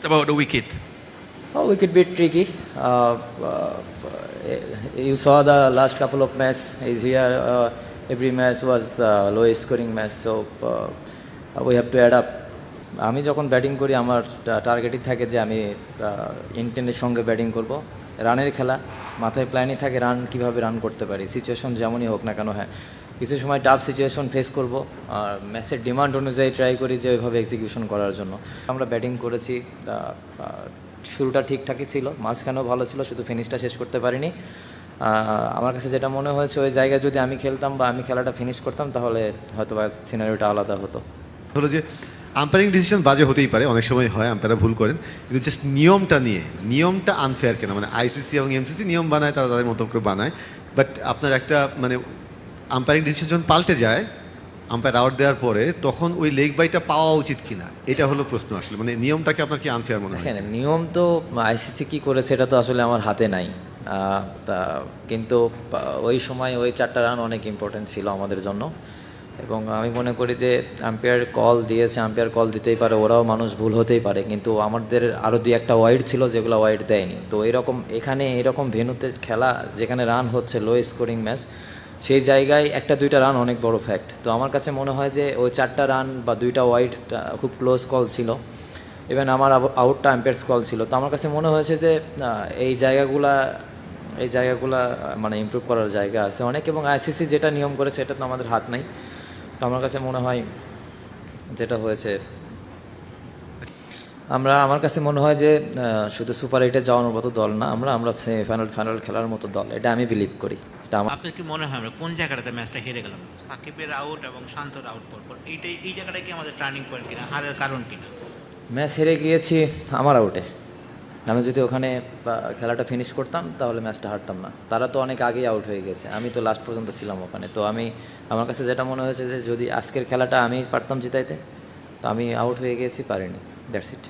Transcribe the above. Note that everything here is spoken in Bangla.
What about the wicket? Oh, could be tricky. Uh, uh, you saw the last couple of matches. Is here. Uh, every match was uh, lowest scoring match, so uh, we have to add up. আমি যখন ব্যাটিং করি আমার টার্গেটই থাকে যে আমি ইন্টেনের সঙ্গে ব্যাটিং করব রানের খেলা মাথায় প্ল্যানই থাকে রান কীভাবে রান করতে পারি সিচুয়েশন যেমনই হোক না কেন হ্যাঁ কিছু সময় টাফ সিচুয়েশন ফেস করব আর ম্যাচের ডিমান্ড অনুযায়ী ট্রাই করি যে ওইভাবে এক্সিকিউশন করার জন্য। আমরা ব্যাটিং করেছি তা, শুরুটা ঠিকঠাকই ছিল মাঝখানেও ভালো ছিল শুধু ফিনিশটা শেষ করতে পারিনি। আমার কাছে যেটা মনে হয়েছে ওই জায়গায় যদি আমি খেলতাম বা আমি খেলাটা ফিনিশ করতাম তাহলে হয়তো বা সিনারিওটা আলাদা হতো। হলো যে আম্পায়ারিং ডিসিশন বাজে হতেই পারে অনেক সময় হয় আম্পায়াররা ভুল করেন কিন্তু জাস্ট নিয়মটা নিয়ে নিয়মটা আনফেয়ার কেন? মানে আইসিসি এবং এমসিসি নিয়ম বানায় তারা তাদের মতো করে বানায় বাট আপনার একটা মানে আম্পায়ারিং ডিসিশন পাল্টে যায় আম্পায়ার আউট দেওয়ার পরে তখন ওই লেগ বাইটা পাওয়া উচিত কিনা, এটা হলো প্রশ্ন আসলে। মানে নিয়মটাকে আপনার কি আনফেয়ার মনে হয়? দেখেন নিয়ম তো আইসিসি কি করেছে এটা তো আসলে আমার হাতে নাই। তা কিন্তু ওই সময় ওই চারটা রান অনেক ইম্পর্টেন্ট ছিল আমাদের জন্য। এবং আমি মনে করি যে আম্পায়ার কল দিয়েছে আম্পায়ার কল দিতেই পারে, ওরাও মানুষ ভুল হতেই পারে। কিন্তু আমাদের আরও দুই একটা ওয়াইড ছিল যেগুলো ওয়াইড দেয়নি। তো এরকম এখানে এরকম ভেনুতে খেলা যেখানে রান হচ্ছে লো স্কোরিং ম্যাচ সেই জায়গায় একটা, দুইটা রান অনেক বড় ফ্যাক্ট তো আমার কাছে মনে হয় যে ওই চারটা রান বা দুইটা ওয়াইড খুব ক্লোজ কল ছিল। ইভেন আমার আউটটা অ্যাম্পিয়ার্স কল ছিল। তো আমার কাছে মনে হয়েছে যে এই জায়গাগুলা এই জায়গাগুলা মানে ইমপ্রুভ করার জায়গা আছে অনেক এবং আইসিসি যেটা নিয়ম করেছে, এটা তো আমাদের হাত নাই। তো আমার কাছে মনে হয় যেটা হয়েছে আমরা আমার কাছে মনে হয় যে শুধু সুপার এইটে যাওয়ার মতো দল না আমরা আমরা সেমিফাইনাল ফাইনাল খেলার মতো দল। এটা আমি বিলিভ করি। এটা আমার আপনার কি মনে হয় আমরা কোন জায়গাটাতে ম্যাচটা হেরে গেলাম? সাকিবের আউট এবং শান্তর আউট পর পর। এইটাই এই জায়গাটা কি আমাদের টার্নিং পয়েন্ট কিনা হারের কারণ কিনা? ম্যাচ হেরে গিয়েছি আমার আউটে আমি যদি ওখানে খেলাটা ফিনিশ করতাম তাহলে ম্যাচটা হারতাম না। তারা তো অনেক আগেই আউট হয়ে গেছে। আমি তো লাস্ট পর্যন্ত ছিলাম ওখানে। তো আমি আমার কাছে যেটা মনে হয়েছে যে যদি আজকের খেলাটা আমি পারতাম জিতাইতে তো আমি আউট হয়ে গিয়েছি পারিনি। That's it